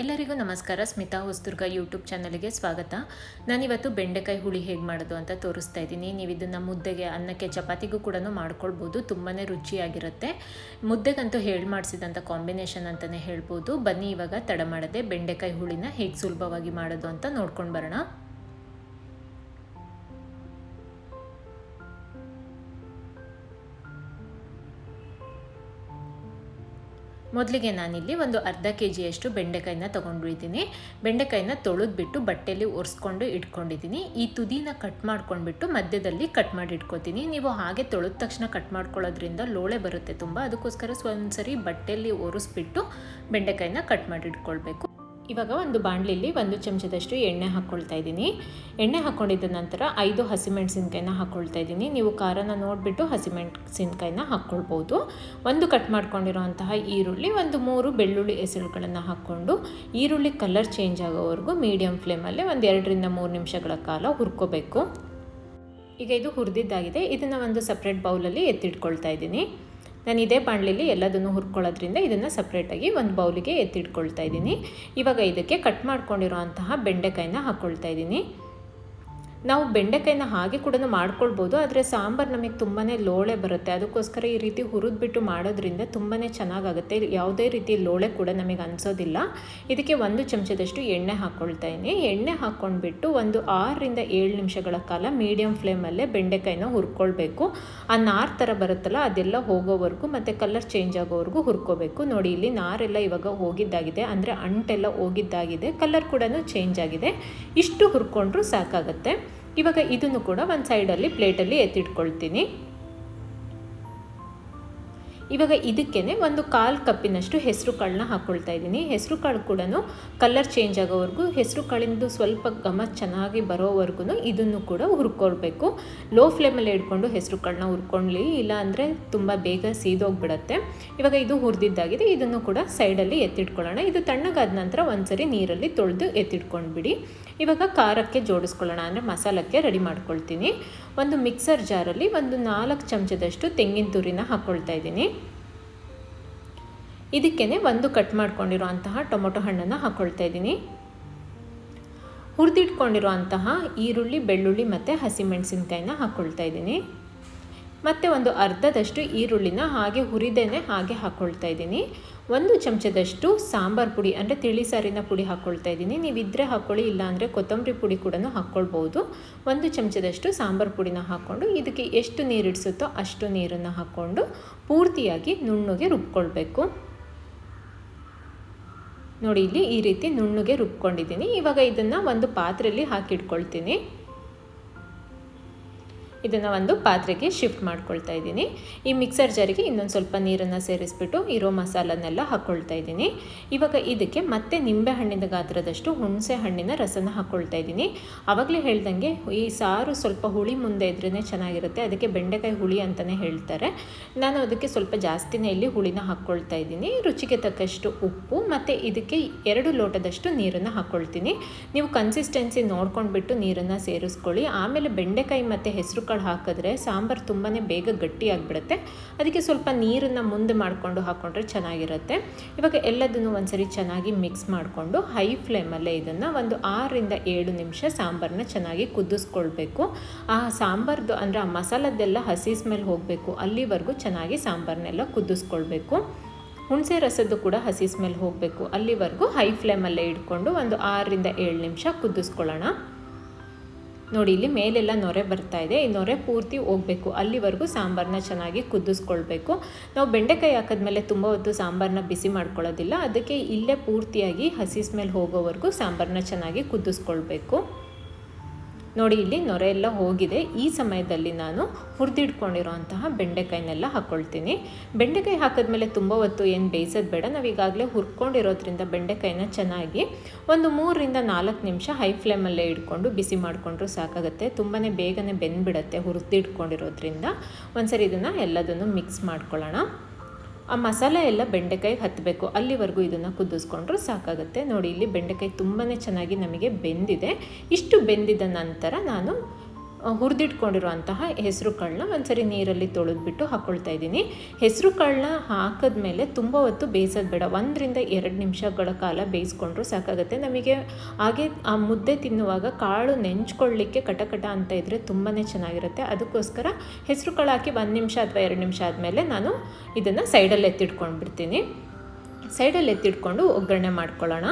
ಎಲ್ಲರಿಗೂ ನಮಸ್ಕಾರ. ಸ್ಮಿತಾ ಹೊಸದುರ್ಗ ಯೂಟ್ಯೂಬ್ ಚಾನಲ್ಗೆ ಸ್ವಾಗತ. ನಾನಿವತ್ತು ಬೆಂಡೆಕಾಯಿ ಹುಳಿ ಹೇಗೆ ಮಾಡೋದು ಅಂತ ತೋರಿಸ್ತಾ ಇದ್ದೀನಿ. ನೀವು ಇದನ್ನು ಮುದ್ದೆಗೆ, ಅನ್ನಕ್ಕೆ, ಚಪಾತಿಗೂ ಕೂಡ ಮಾಡ್ಕೊಳ್ಬೋದು. ತುಂಬಾ ರುಚಿಯಾಗಿರುತ್ತೆ. ಮುದ್ದೆಗಂತೂ ಹೇಳಿ ಮಾಡಿಸಿದಂಥ ಕಾಂಬಿನೇಷನ್ ಅಂತಲೇ ಹೇಳ್ಬೋದು. ಬನ್ನಿ ಇವಾಗ ತಡ ಮಾಡದೆ ಬೆಂಡೆಕಾಯಿ ಹುಳಿನ ಹೇಗೆ ಸುಲಭವಾಗಿ ಮಾಡೋದು ಅಂತ ನೋಡ್ಕೊಂಡು ಬರೋಣ. ಮೊದಲಿಗೆ ನಾನಿಲ್ಲಿ ಒಂದು ಅರ್ಧ ಕೆ ಜಿಯಷ್ಟು ಬೆಂಡೆಕಾಯಿನ ತೊಗೊಂಡಿದ್ದೀನಿ. ಬೆಂಡೆಕಾಯಿನ ತೊಳೆದ್ಬಿಟ್ಟು ಬಟ್ಟೆಯಲ್ಲಿ ಒರೆಸ್ಕೊಂಡು ಇಟ್ಕೊಂಡಿದ್ದೀನಿ. ಈ ತುದಿನ ಕಟ್ ಮಾಡ್ಕೊಂಡ್ಬಿಟ್ಟು ಮಧ್ಯದಲ್ಲಿ ಕಟ್ ಮಾಡಿ ಇಟ್ಕೊತೀನಿ. ನೀವು ಹಾಗೆ ತೊಳೆದ ತಕ್ಷಣ ಕಟ್ ಮಾಡ್ಕೊಳ್ಳೋದ್ರಿಂದ ಲೋಳೆ ಬರುತ್ತೆ ತುಂಬ. ಅದಕ್ಕೋಸ್ಕರ ಒಂದ್ಸರಿ ಬಟ್ಟೆಯಲ್ಲಿ ಒರೆಸ್ಬಿಟ್ಟು ಬೆಂಡೆಕಾಯಿನ ಕಟ್ ಮಾಡಿ ಇಟ್ಕೊಳ್ಬೇಕು. ಇವಾಗ ಒಂದು ಬಾಣಲಿಲಿ ಒಂದು ಚಮಚದಷ್ಟು ಎಣ್ಣೆ ಹಾಕ್ಕೊಳ್ತಾ ಇದ್ದೀನಿ. ಎಣ್ಣೆ ಹಾಕ್ಕೊಂಡಿದ್ದ ನಂತರ ಐದು ಹಸಿಮೆಣಸಿನ್ಕಾಯಿನ ಹಾಕ್ಕೊಳ್ತಾ ಇದ್ದೀನಿ. ನೀವು ಖಾರನ ನೋಡಿಬಿಟ್ಟು ಹಸಿಮೆಣಸಿನ್ಕಾಯಿನ ಹಾಕ್ಕೊಳ್ಬೋದು ಒಂದು ಕಟ್ ಮಾಡ್ಕೊಂಡಿರುವಂತಹ ಈರುಳ್ಳಿ, ಒಂದು ಮೂರು ಬೆಳ್ಳುಳ್ಳಿ ಹೆಸರುಗಳನ್ನು ಹಾಕ್ಕೊಂಡು ಈರುಳ್ಳಿ ಕಲರ್ ಚೇಂಜ್ ಆಗೋವರೆಗೂ ಮೀಡಿಯಮ್ ಫ್ಲೇಮಲ್ಲಿ ಒಂದು ಎರಡರಿಂದ ಮೂರು ನಿಮಿಷಗಳ ಕಾಲ ಹುರ್ಕೋಬೇಕು. ಈಗ ಇದು ಹುರಿದಿದ್ದಾಗಿದೆ. ಇದನ್ನು ಒಂದು ಸಪ್ರೇಟ್ ಬೌಲಲ್ಲಿ ಎತ್ತಿಟ್ಕೊಳ್ತಾ ಇದ್ದೀನಿ. ನಾನು ಇದೇ ಬಾಣಲಿಲಿ ಎಲ್ಲದನ್ನು ಹುರ್ಕೊಳ್ಳೋದ್ರಿಂದ ಇದನ್ನು ಸಪ್ರೇಟಾಗಿ ಒಂದು ಬೌಲಿಗೆ ಎತ್ತಿಟ್ಕೊಳ್ತಾ ಇದ್ದೀನಿ. ಇವಾಗ ಇದಕ್ಕೆ ಕಟ್ ಮಾಡ್ಕೊಂಡಿರೋ ಅಂತಹ ಬೆಂಡೆಕಾಯಿನ ಹಾಕ್ಕೊಳ್ತಾ ಇದ್ದೀನಿ. ನಾವು ಬೆಂಡೆಕಾಯಿನ ಹಾಗೆ ಕೂಡ ಮಾಡ್ಕೊಳ್ಬೋದು, ಆದರೆ ಸಾಂಬಾರು ನಮಗೆ ತುಂಬಾ ಲೋಳೆ ಬರುತ್ತೆ. ಅದಕ್ಕೋಸ್ಕರ ಈ ರೀತಿ ಹುರಿದ್ಬಿಟ್ಟು ಮಾಡೋದ್ರಿಂದ ತುಂಬಾ ಚೆನ್ನಾಗಾಗುತ್ತೆ. ಯಾವುದೇ ರೀತಿ ಲೋಳೆ ಕೂಡ ನಮಗೆ ಅನಿಸೋದಿಲ್ಲ. ಇದಕ್ಕೆ ಒಂದು ಚಮಚದಷ್ಟು ಎಣ್ಣೆ ಹಾಕ್ಕೊಳ್ತಾ ಎಣ್ಣೆ ಹಾಕ್ಕೊಂಡ್ಬಿಟ್ಟು ಒಂದು ಆರರಿಂದ ಏಳು ನಿಮಿಷಗಳ ಕಾಲ ಮೀಡಿಯಮ್ ಫ್ಲೇಮಲ್ಲೇ ಬೆಂಡೆಕಾಯಿನ ಹುರ್ಕೊಳ್ಬೇಕು. ಆ ನಾರ್ ಥರ ಬರುತ್ತಲ್ಲ, ಅದೆಲ್ಲ ಹೋಗೋವರೆಗೂ ಮತ್ತು ಕಲರ್ ಚೇಂಜ್ ಆಗೋವರೆಗೂ ಹುರ್ಕೋಬೇಕು. ನೋಡಿ, ಇಲ್ಲಿ ನಾರೆಲ್ಲ ಇವಾಗ ಹೋಗಿದ್ದಾಗಿದೆ. ಅಂದರೆ ಅಂಟೆಲ್ಲ ಹೋಗಿದ್ದಾಗಿದೆ. ಕಲರ್ ಕೂಡ ಚೇಂಜ್ ಆಗಿದೆ. ಇಷ್ಟು ಹುರ್ಕೊಂಡ್ರೂ ಸಾಕಾಗುತ್ತೆ. ಇವಾಗ ಇದನ್ನು ಕೂಡ ಒಂದು ಸೈಡಲ್ಲಿ ಪ್ಲೇಟಲ್ಲಿ ಎತ್ತಿಟ್ಕೊಳ್ತೀನಿ. ಇವಾಗ ಇದಕ್ಕೇ ಒಂದು ಕಾಲು ಕಪ್ಪಿನಷ್ಟು ಹೆಸರು ಕಾಳನ್ನ ಹಾಕ್ಕೊಳ್ತಾ ಇದ್ದೀನಿ. ಹೆಸರು ಕಾಳು ಕೂಡ ಕಲರ್ ಚೇಂಜ್ ಆಗೋವರೆಗೂ ಹೆಸರು ಕಾಳಿಂದು ಸ್ವಲ್ಪ ಘಮ ಚೆನ್ನಾಗಿ ಬರೋವರೆಗೂ ಇದನ್ನು ಕೂಡ ಹುರ್ಕೊಳ್ಬೇಕು. ಲೋ ಫ್ಲೇಮಲ್ಲಿ ಇಟ್ಕೊಂಡು ಹೆಸರು ಕಾಳನ್ನ ಹುರ್ಕೊಳ್ಳಿ ಇಲ್ಲ ಅಂದರೆ ತುಂಬ ಬೇಗ ಸೀದೋಗ್ಬಿಡತ್ತೆ. ಇವಾಗ ಇದು ಹುರಿದಿದ್ದಾಗಿದೆ, ಇದನ್ನು ಕೂಡ ಸೈಡಲ್ಲಿ ಎತ್ತಿಟ್ಕೊಳ್ಳೋಣ. ಇದು ತಣ್ಣಗಾದ ನಂತರ ಒಂದ್ಸರಿ ನೀರಲ್ಲಿ ತೊಳೆದು ಎತ್ತಿಟ್ಕೊಂಡ್ಬಿಡಿ. ಇವಾಗ ಖಾರಕ್ಕೆ ಜೋಡಿಸ್ಕೊಳ್ಳೋಣ, ಅಂದರೆ ಮಸಾಲಕ್ಕೆ ರೆಡಿ ಮಾಡ್ಕೊಳ್ತೀನಿ. ಒಂದು ಮಿಕ್ಸರ್ ಜಾರಲ್ಲಿ ಒಂದು ನಾಲ್ಕು ಚಮಚದಷ್ಟು ತೆಂಗಿನ ತುರಿನ ಹಾಕ್ಕೊಳ್ತಾ ಇದ್ದೀನಿ. ಇದಕ್ಕೇ ಒಂದು ಕಟ್ ಮಾಡ್ಕೊಂಡಿರೋ ಅಂತಹ ಟೊಮೊಟೊ ಹಣ್ಣನ್ನು ಹಾಕ್ಕೊಳ್ತಾ ಇದ್ದೀನಿ. ಹುರಿದಿಟ್ಕೊಂಡಿರೋ ಅಂತಹ ಈರುಳ್ಳಿ, ಬೆಳ್ಳುಳ್ಳಿ ಮತ್ತು ಹಸಿಮೆಣಸಿನ್ಕಾಯಿನ ಹಾಕ್ಕೊಳ್ತಾ ಇದ್ದೀನಿ. ಮತ್ತು ಒಂದು ಅರ್ಧದಷ್ಟು ಈರುಳ್ಳಿನ ಹಾಗೆ ಹುರಿದೇನೆ ಹಾಗೆ ಹಾಕ್ಕೊಳ್ತಾ ಇದ್ದೀನಿ. ಒಂದು ಚಮಚದಷ್ಟು ಸಾಂಬಾರು ಪುಡಿ, ಅಂದರೆ ತಿಳಿ ಸಾರಿನ ಪುಡಿ ಹಾಕ್ಕೊಳ್ತಾ ಇದ್ದೀನಿ. ನೀವು ಇದ್ದರೆ ಹಾಕ್ಕೊಳ್ಳಿ ಇಲ್ಲಾಂದರೆ ಕೊತ್ತಂಬರಿ ಪುಡಿ ಕೂಡ ಹಾಕ್ಕೊಳ್ಬೋದು ಒಂದು ಚಮಚದಷ್ಟು ಸಾಂಬಾರು ಪುಡಿನ ಹಾಕ್ಕೊಂಡು ಇದಕ್ಕೆ ಎಷ್ಟು ನೀರು ಇಡಿಸುತ್ತೋ ಅಷ್ಟು ನೀರನ್ನು ಹಾಕ್ಕೊಂಡು ಪೂರ್ತಿಯಾಗಿ ನುಣ್ಣುಗೆ ರುಬ್ಕೊಳ್ಬೇಕು. ನೋಡಿ, ಇಲ್ಲಿ ಈ ರೀತಿ ನುಣ್ಣುಗೆ ರುಬ್ಕೊಂಡಿದ್ದೀನಿ. ಇವಾಗ ಇದನ್ನು ಒಂದು ಪಾತ್ರೆಯಲ್ಲಿ ಹಾಕಿಟ್ಕೊಳ್ತೀನಿ. ಇದನ್ನು ಒಂದು ಪಾತ್ರೆಗೆ ಶಿಫ್ಟ್ ಮಾಡ್ಕೊಳ್ತಾ ಇದ್ದೀನಿ. ಈ ಮಿಕ್ಸರ್ ಜಾರಿಗೆ ಇನ್ನೊಂದು ಸ್ವಲ್ಪ ನೀರನ್ನು ಸೇರಿಸ್ಬಿಟ್ಟು ಇರೋ ಮಸಾಲನ್ನೆಲ್ಲ ಹಾಕ್ಕೊಳ್ತಾ ಇದ್ದೀನಿ. ಇವಾಗ ಇದಕ್ಕೆ ಮತ್ತೆ ನಿಂಬೆ ಹಣ್ಣಿನ ಗಾತ್ರದಷ್ಟು ಹುಣಸೆ ಹಣ್ಣಿನ ರಸನ ಹಾಕ್ಕೊಳ್ತಾ ಇದ್ದೀನಿ. ಆವಾಗಲೇ ಹೇಳ್ದಂಗೆ ಈ ಸಾರು ಸ್ವಲ್ಪ ಹುಳಿ ಮುಂದೆ ಇದ್ರೇ ಚೆನ್ನಾಗಿರುತ್ತೆ. ಅದಕ್ಕೆ ಬೆಂಡೆಕಾಯಿ ಹುಳಿ ಅಂತಲೇ ಹೇಳ್ತಾರೆ. ನಾನು ಅದಕ್ಕೆ ಸ್ವಲ್ಪ ಜಾಸ್ತಿನೇ ಇಲ್ಲಿ ಹುಳಿನ ಹಾಕ್ಕೊಳ್ತಾ ಇದ್ದೀನಿ. ರುಚಿಗೆ ತಕ್ಕಷ್ಟು ಉಪ್ಪು ಮತ್ತು ಇದಕ್ಕೆ ಎರಡು ಲೋಟದಷ್ಟು ನೀರನ್ನು ಹಾಕ್ಕೊಳ್ತೀನಿ ನೀವು ಕನ್ಸಿಸ್ಟೆನ್ಸಿ ನೋಡ್ಕೊಂಡ್ಬಿಟ್ಟು ನೀರನ್ನು ಸೇರಿಸ್ಕೊಳ್ಳಿ. ಆಮೇಲೆ ಬೆಂಡೆಕಾಯಿ ಮತ್ತು ಹೆಸರು ಕಾಳು ಹಾಕಿದ್ರೆ ಸಾಂಬಾರು ತುಂಬಾ ಬೇಗ ಗಟ್ಟಿಯಾಗಿಬಿಡುತ್ತೆ. ಅದಕ್ಕೆ ಸ್ವಲ್ಪ ನೀರನ್ನು ಮುಂದೆ ಮಾಡಿಕೊಂಡು ಹಾಕ್ಕೊಂಡ್ರೆ ಚೆನ್ನಾಗಿರುತ್ತೆ. ಇವಾಗ ಎಲ್ಲದನ್ನು ಒಂದ್ಸರಿ ಚೆನ್ನಾಗಿ ಮಿಕ್ಸ್ ಮಾಡಿಕೊಂಡು ಹೈ ಫ್ಲೇಮಲ್ಲೇ ಇದನ್ನು ಒಂದು ಆರರಿಂದ ಏಳು ನಿಮಿಷ ಸಾಂಬಾರನ್ನ ಚೆನ್ನಾಗಿ ಕುದಿಸ್ಕೊಳ್ಬೇಕು. ಆ ಸಾಂಬಾರ್ದು ಅಂದರೆ ಆ ಮಸಾಲದ್ದೆಲ್ಲ ಹಸಿ ಸ್ಮೆಲ್ ಹೋಗಬೇಕು. ಅಲ್ಲಿವರೆಗೂ ಚೆನ್ನಾಗಿ ಸಾಂಬಾರನ್ನೆಲ್ಲ ಕುದಿಸ್ಕೊಳ್ಬೇಕು. ಹುಣಸೆ ರಸದ್ದು ಕೂಡ ಹಸಿ ಸ್ಮೆಲ್ ಹೋಗಬೇಕು. ಅಲ್ಲಿವರೆಗೂ ಹೈ ಫ್ಲೇಮಲ್ಲೇ ಇಟ್ಕೊಂಡು ಒಂದು ಆರರಿಂದ ಏಳು ನಿಮಿಷ ಕುದಿಸ್ಕೊಳ್ಳೋಣ. ನೋಡಿ, ಇಲ್ಲಿ ಮೇಲೆಲ್ಲ ನೊರೆ ಬರ್ತಾ ಇದೆ. ಈ ನೊರೆ ಪೂರ್ತಿ ಹೋಗಬೇಕು. ಅಲ್ಲಿವರೆಗೂ ಸಾಂಬಾರನ್ನ ಚೆನ್ನಾಗಿ ಕುದಿಸ್ಕೊಳ್ಬೇಕು. ನಾವು ಬೆಂಡೆಕಾಯಿ ಹಾಕಿದ್ಮೇಲೆ ತುಂಬ ಹೊತ್ತು ಸಾಂಬಾರನ್ನ ಬಿಸಿ ಮಾಡ್ಕೊಳ್ಳೋದಿಲ್ಲ. ಅದಕ್ಕೆ ಇಲ್ಲೇ ಪೂರ್ತಿಯಾಗಿ ಹಸಿ ಸ್ಮೆಲ್ ಹೋಗೋವರೆಗೂ ಸಾಂಬಾರನ್ನ ಚೆನ್ನಾಗಿ ಕುದಿಸ್ಕೊಳ್ಬೇಕು. ನೋಡಿ, ಇಲ್ಲಿ ನೊರೆ ಎಲ್ಲ ಹೋಗಿದೆ. ಈ ಸಮಯದಲ್ಲಿ ನಾನು ಹುರಿದಿಟ್ಕೊಂಡಿರೋಂತಹ ಬೆಂಡೆಕಾಯಿನೆಲ್ಲ ಹಾಕ್ಕೊಳ್ತೀನಿ ಬೆಂಡೆಕಾಯಿ ಹಾಕಿದ್ಮೇಲೆ ತುಂಬ ಹೊತ್ತು ಏನು ಬೇಯಿಸೋದು ಬೇಡ. ನಾವು ಈಗಾಗಲೇ ಹುರ್ಕೊಂಡಿರೋದ್ರಿಂದ ಬೆಂಡೆಕಾಯಿನ ಚೆನ್ನಾಗಿ ಒಂದು ಮೂರರಿಂದ ನಾಲ್ಕು ನಿಮಿಷ ಹೈ ಫ್ಲೇಮಲ್ಲೇ ಇಟ್ಕೊಂಡು ಬಿಸಿ ಮಾಡಿಕೊಂಡ್ರು ಸಾಕಾಗುತ್ತೆ. ತುಂಬಾ ಬೇಗನೆ ಬೆಂದ್ಬಿಡತ್ತೆ ಹುರಿದಿಟ್ಕೊಂಡಿರೋದ್ರಿಂದ ಒಂದ್ಸರಿ ಇದನ್ನು ಎಲ್ಲದನ್ನು ಮಿಕ್ಸ್ ಮಾಡ್ಕೊಳ್ಳೋಣ. ಆ ಮಸಾಲೆ ಎಲ್ಲ ಬೆಂಡೆಕಾಯಿಗೆ ಹತ್ತಬೇಕು ಅಲ್ಲಿವರೆಗೂ ಇದನ್ನು ಕುದಿಸ್ಕೊಂಡ್ರೂ ಸಾಕಾಗುತ್ತೆ. ನೋಡಿ, ಇಲ್ಲಿ ಬೆಂಡೆಕಾಯಿ ತುಂಬಾ ಚೆನ್ನಾಗಿ ನಮಗೆ ಬೆಂದಿದೆ. ಇಷ್ಟು ಬೆಂದಿದ ನಂತರ ನಾನು ಹುರಿದಿಟ್ಕೊಂಡಿರುವಂತಹ ಹೆಸರು ಕಾಳನ್ನ ಒಂದ್ಸರಿ ನೀರಲ್ಲಿ ತೊಳೆದ್ಬಿಟ್ಟು ಹಾಕ್ಕೊಳ್ತಾ ಇದ್ದೀನಿ. ಹೆಸರು ಕಾಳನ್ನ ಹಾಕಿದ್ಮೇಲೆ ತುಂಬ ಹೊತ್ತು ಬೇಯಿಸೋದು ಬೇಡ. ಒಂದರಿಂದ ಎರಡು ನಿಮಿಷಗಳ ಕಾಲ ಬೇಯಿಸ್ಕೊಂಡ್ರು ಸಾಕಾಗುತ್ತೆ. ನಮಗೆ ಹಾಗೆ ಆ ಮುದ್ದೆ ತಿನ್ನುವಾಗ ಕಾಳು ನೆಂಚ್ಕೊಳ್ಳಿಕ್ಕೆ ಕಟಕಟ ಅಂತ ಇದ್ದರೆ ತುಂಬಾ ಚೆನ್ನಾಗಿರುತ್ತೆ. ಅದಕ್ಕೋಸ್ಕರ ಹೆಸರು ಕಾಳು ಹಾಕಿ ಒಂದು ನಿಮಿಷ ಅಥವಾ ಎರಡು ನಿಮಿಷ ಆದಮೇಲೆ ನಾನು ಇದನ್ನು ಸೈಡಲ್ಲಿ ಎತ್ತಿಟ್ಕೊಂಡು ಬಿಡ್ತೀನಿ ಸೈಡಲ್ಲಿ ಎತ್ತಿಟ್ಕೊಂಡು ಒಗ್ಗರಣೆ ಮಾಡ್ಕೊಳ್ಳೋಣ.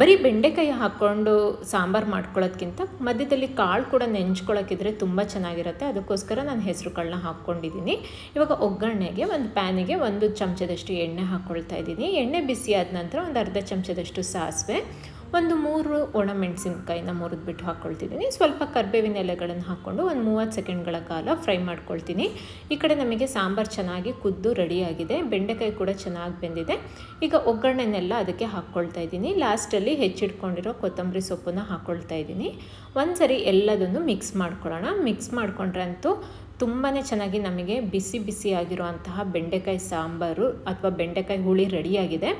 ಬರೀ ಬೆಂಡೆಕಾಯಿ ಹಾಕ್ಕೊಂಡು ಸಾಂಬಾರು ಮಾಡ್ಕೊಳ್ಳೋದ್ಕಿಂತ ಮಧ್ಯದಲ್ಲಿ ಕಾಳು ಕೂಡ ನೆಂಚ್ಕೊಳ್ಳೋಕ್ಕಿದ್ರೆ ತುಂಬ ಚೆನ್ನಾಗಿರುತ್ತೆ. ಅದಕ್ಕೋಸ್ಕರ ನಾನು ಹೆಸರು ಕಾಳನ್ನ ಹಾಕ್ಕೊಂಡಿದ್ದೀನಿ. ಇವಾಗ ಒಗ್ಗರಣೆಗೆ ಒಂದು ಪ್ಯಾನಿಗೆ ಒಂದು ಚಮಚದಷ್ಟು ಎಣ್ಣೆ ಹಾಕ್ಕೊಳ್ತಾ ಇದ್ದೀನಿ. ಎಣ್ಣೆ ಬಿಸಿ ಆದ ನಂತರ ಒಂದು ಅರ್ಧ ಚಮಚದಷ್ಟು ಸಾಸಿವೆ ಒಂದು ಮೂರು ಒಣಮೆಣಸಿನ್ಕಾಯಿನ ಮುರಿದ್ಬಿಟ್ಟು ಹಾಕ್ಕೊಳ್ತಿದ್ದೀನಿ ಸ್ವಲ್ಪ ಕರ್ಬೇವಿನ ಎಲೆಗಳನ್ನು ಹಾಕ್ಕೊಂಡು ಒಂದು ಮೂವತ್ತು ಸೆಕೆಂಡ್ಗಳ ಕಾಲ ಫ್ರೈ ಮಾಡ್ಕೊಳ್ತೀನಿ. ಈ ಕಡೆ ನಮಗೆ ಸಾಂಬಾರು ಚೆನ್ನಾಗಿ ಕುದ್ದು ರೆಡಿಯಾಗಿದೆ. ಬೆಂಡೆಕಾಯಿ ಕೂಡ ಚೆನ್ನಾಗಿ ಬೆಂದಿದೆ. ಈಗ ಒಗ್ಗರಣೆನೆಲ್ಲ ಅದಕ್ಕೆ ಹಾಕ್ಕೊಳ್ತಾ ಇದ್ದೀನಿ. ಲಾಸ್ಟಲ್ಲಿ ಹೆಚ್ಚಿಟ್ಕೊಂಡಿರೋ ಕೊತ್ತಂಬರಿ ಸೊಪ್ಪನ್ನು ಹಾಕ್ಕೊಳ್ತಾ ಇದ್ದೀನಿ. ಒಂದು ಸರಿ ಎಲ್ಲದನ್ನು ಮಿಕ್ಸ್ ಮಾಡ್ಕೊಳ್ಳೋಣ. ಮಿಕ್ಸ್ ಮಾಡ್ಕೊಂಡ್ರೆ ಅಂತೂ ತುಂಬಾ ಚೆನ್ನಾಗಿ ನಮಗೆ ಬಿಸಿ ಬಿಸಿ ಆಗಿರುವಂತಹ ಬೆಂಡೆಕಾಯಿ ಸಾಂಬಾರು ಅಥವಾ ಬೆಂಡೆಕಾಯಿ ಹುಳಿ ರೆಡಿಯಾಗಿದೆ.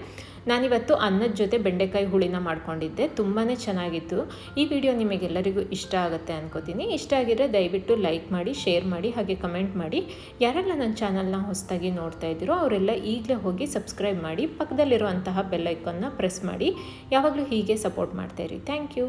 ನಾನಿವತ್ತು ಅನ್ನದ ಜೊತೆ ಬೆಂಡೆಕಾಯಿ ಹುಳಿನ ಮಾಡ್ಕೊಂಡಿದ್ದೆ ತುಂಬಾ ಚೆನ್ನಾಗಿತ್ತು. ಈ ವಿಡಿಯೋ ನಿಮಗೆಲ್ಲರಿಗೂ ಇಷ್ಟ ಆಗುತ್ತೆ ಅನ್ಕೋತೀನಿ. ಇಷ್ಟ ಆಗಿದ್ರೆ ದಯವಿಟ್ಟು ಲೈಕ್ ಮಾಡಿ, ಶೇರ್ ಮಾಡಿ, ಹಾಗೆ ಕಮೆಂಟ್ ಮಾಡಿ. ಯಾರೆಲ್ಲ ನನ್ನ ಚಾನಲ್ನ ಹೊಸದಾಗಿ ನೋಡ್ತಾ ಇದ್ದೀರೋ ಅವರೆಲ್ಲ ಈಗಲೇ ಹೋಗಿ ಸಬ್ಸ್ಕ್ರೈಬ್ ಮಾಡಿ, ಪಕ್ಕದಲ್ಲಿರುವಂತಹ ಬೆಲ್ಲೈಕನ್ನ ಪ್ರೆಸ್ ಮಾಡಿ. ಯಾವಾಗಲೂ ಹೀಗೆ ಸಪೋರ್ಟ್ ಮಾಡ್ತಾಯಿರಿ ಥ್ಯಾಂಕ್ ಯು.